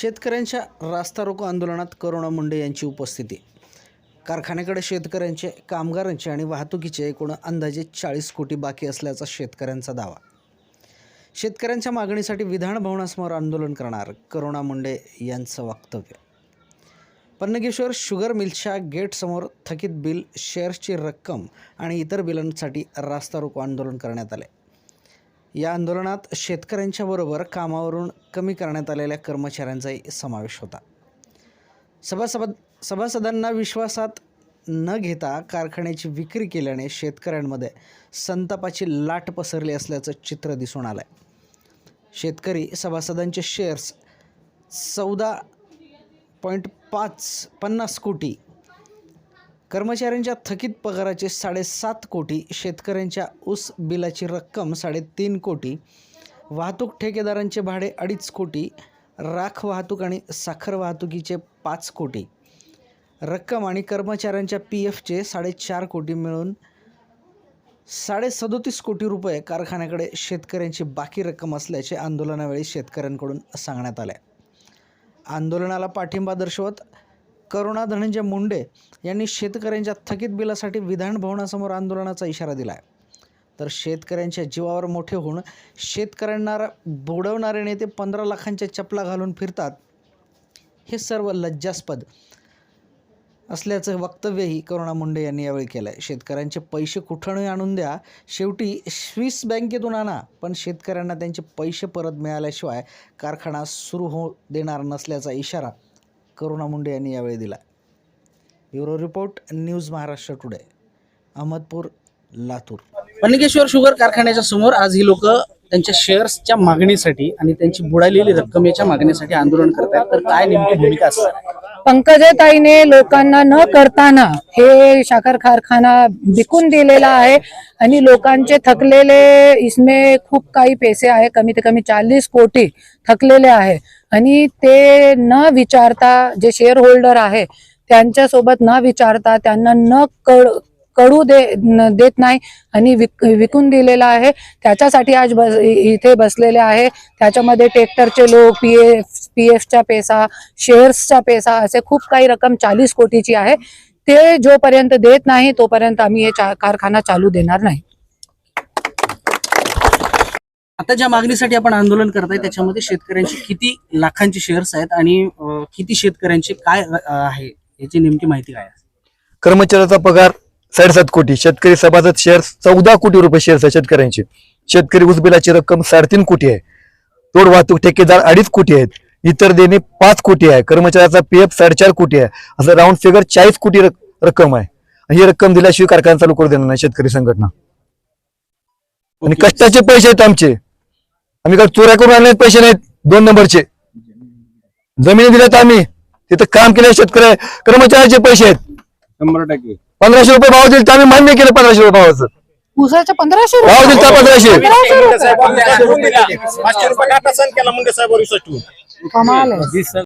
शेतकऱ्यांच्या रास्ता रोको आंदोलनात करुणा मुंडे यांची उपस्थिती. कारखान्याकडे शेतकऱ्यांचे कामगारांचे आणि वाहतुकीचे एकूण अंदाजे चाळीस कोटी बाकी असल्याचा शेतकऱ्यांचा दावा. शेतकऱ्यांच्या मागणीसाठी विधान भवनासमोर आंदोलन करणार करुणा मुंडे यांचं वक्तव्य. पन्नगेश्वर शुगर मिलच्या गेटसमोर थकीत बिल शेअर्सची रक्कम आणि इतर बिलांसाठी रास्ता रोको आंदोलन करण्यात आले. या आंदोलनात शेतकऱ्यांच्या बरोबर कामावरून कमी करण्यात आलेल्या कर्मचाऱ्यांचाही समावेश होता. सभासद सभासदांना विश्वासात न घेता कारखान्याची विक्री केल्याने शेतकऱ्यांमध्ये संतापाची लाट पसरली असल्याचं चित्र दिसून आलं आहे शेतकरी सभासदांचे शेअर्स चौदा पॉईंट पाच पन्नास कोटी कर्मचाऱ्यांच्या थकीत पगाराचे साडेसात कोटी शेतकऱ्यांच्या ऊस बिलाची रक्कम साडेतीन कोटी वाहतूक ठेकेदारांचे भाडे अडीच कोटी राख वाहतूक आणि साखर वाहतुकीचे पाच कोटी. रक्कम आणि कर्मचाऱ्यांच्या पी एफचे साडेचार कोटी मिळून साडे सदोतीस कोटी रुपये कारखान्याकडे शेतकऱ्यांची बाकी रक्कम असल्याचे आंदोलनावेळी शेतकऱ्यांकडून सांगण्यात आले. आंदोलनाला पाठिंबा दर्शवत करुणा धनंजय मुंडे यांनी शेतकऱ्यांच्या थकीत बिलासाठी विधान भवनासमोर आंदोलनाचा इशारा दिला आहे तर शेतकऱ्यांच्या जीवावर मोठे होऊन शेतकऱ्यांना बुडवणारे नेते पंधरा लाखांच्या चपला घालून फिरतात हे सर्व लज्जास्पद असल्याचं वक्तव्यही करुणा मुंडे यांनी यावेळी केलं आहे शेतकऱ्यांचे पैसे कुठूनही आणून द्या शेवटी स्विस बँकेतून आणा पण शेतकऱ्यांना त्यांचे पैसे परत मिळाल्याशिवाय कारखाना सुरू होऊ देणार नसल्याचा इशारा करुणा मुंडे यांनी यावेळी दिला. Bureau report news Maharashtra today Ahmedpur Latur. Pannakeshwar sugar कारखान्याच्या समोर आज ही लोक त्यांच्या शेअर्सच्या मागणीसाठी आणि त्यांची बुडालेली रक्कमेच्या मागणीसाठी आंदोलन करतात तर काय नेमकी भूमिका असणार आहे? पंकजताईने लोकांना न करताना हे साखर कारखाना विकून दिलेला आहे आणि लोकांचे थकलेले इसमे खूप काही पैसे आहे कमीत कमी चाळीस कोटी थकलेले आहे. आणि ते न विचारता जे शेअर होल्डर आहे त्यांच्यासोबत न विचारता त्यांना न कळ कळू दे न- देत नाही आणि विक विकून दिलेला आहे. त्याच्यासाठी आज बस इथे बसलेले आहे. त्याच्यामध्ये ट्रॅक्टरचे लोक पी एफ पी एफचा पैसा शेअर्सचा पैसा असे खूप काही रक्कम चाळीस कोटीची आहे. ते जोपर्यंत देत नाही तोपर्यंत आम्ही हे चा- कारखाना चालू देणार नाही. आता ज्या मागणीसाठी आपण आंदोलन करताय त्याच्यामध्ये शेतकऱ्यांची किती लाखांची शेअर्स आहेत आणि किती शेतकऱ्यांची काय आहे? याची नेमकी माहिती काय आहे? कर्मचाऱ्याचा पगार साडेसात कोटी. शेतकरी सभासद शेअर चौदा कोटी रुपये शेअर्स आहे शेतकऱ्यांचे. शेतकरी ऊस बिलाची रक्कम साडेतीन कोटी आहे. तोड वाहतूक ठेकेदार अडीच कोटी आहेत. इतर देणे पाच कोटी आहे. कर्मचाऱ्याचा पीएफ साडेचार कोटी आहे. असं राऊंड फिगर चाळीस कोटी रक- रक्कम आहे. ही रक्कम दिल्याशिवाय कारखाना चालू करू देणार नाही शेतकरी संघटना. आणि. कष्टाचे पैसे आहेत आमचे. आम्ही काय चोऱ्या करून आणले पैसे नाहीत. दोन नंबरचे. जमिनी दिल्यात आम्ही. तिथं काम केले शेतकरी कर्मचाऱ्याचे पैसे आहेत. शंभर टक्के. पंधराशे रुपये भाव दिले तर आम्ही मान्य केलं पंधराशे रुपये भावाचं. उसाच्या पंधराशे भाव दिले तर पंधराशे. पंधराशे रुपये? पाचशे रुपये केला मुंडे साहेब कमाल आहे.